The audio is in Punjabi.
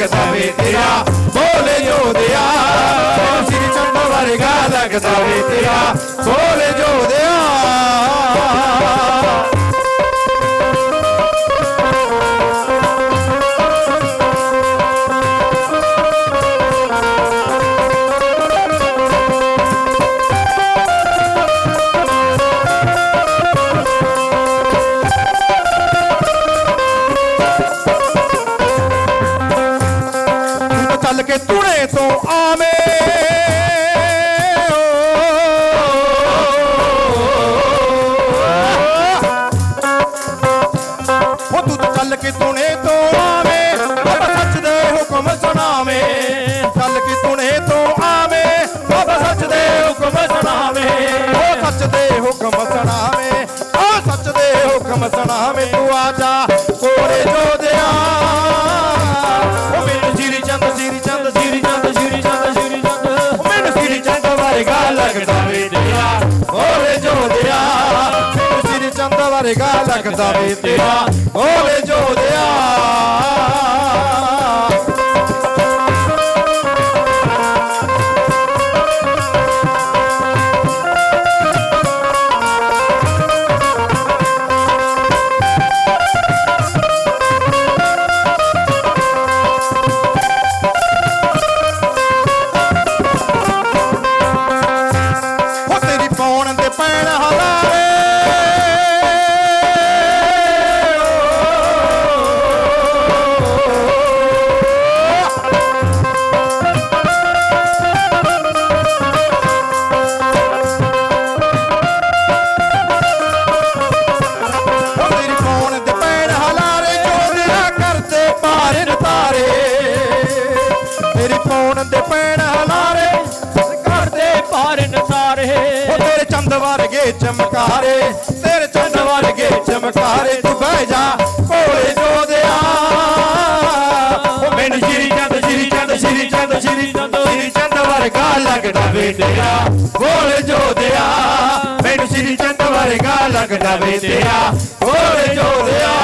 ਲੱਗਦਾ ਵੇ ਤੇਰਾ ਬੋਲੇ ਜੋਦਿਆ ਸ੍ਰੀ ਚੰਦ ਵਰਗਾ ਲੱਗਦਾ ਚੱਲ ਕੇ ਤੁਣੇ ਤੋਂ ਆਵੇਂ। ਉਹ ਤੂੰ ਤਾਂ ਚੱਲ ਕੇ ਤੁਣੇ ਤੋਂ ਆਵੇਂ। ਸੱਚ ਦੇ ਹੁਕਮ ਸੁਣਾਵੇ। ਚੰਦ ਲੱਗਦਾ ਵੇ ਤੇਰਾ ਓਲੇ ਜੋਦਿਆ ਤੇਰੀ ਪੌਣ ਦੇ ਪੈਣ ਹਲਾਰੇ। ਕਰਦੇ ਪਾਰਨ ਸਾਰੇ ਉਹ ਤੇਰੇ ਚੰਦ ਵਰਗੇ ਚਮਕਾਰੇ। ਤੇਰੇ ਚੰਦ ਵਰਗੇ ਚਮਕਾਰੇ। ਤੂੰ ਬਹਿ ਜਾ ਕੋਲੇ ਜੋਦਿਆ ਉਹ ਮੈਨੂੰ ਸ਼੍ਰੀ ਚੰਦ ਸ਼੍ਰੀ ਚੰਦ ਸ਼੍ਰੀ ਚੰਦ ਸ਼੍ਰੀ ਚੰਦ ਸ਼੍ਰੀ ਚੰਦ ਵਰਗਾ ਲੱਗਦਾ ਤੇਰਾ ਕੋਲੇ ਜੋਦਿਆ ਮੈਨੂੰ ਸ਼੍ਰੀ ਚੰਦ ਵਰਗਾ ਲੱਗਦਾ ਤੇਰਾ ਕੋਲੇ ਜੋਦਿਆ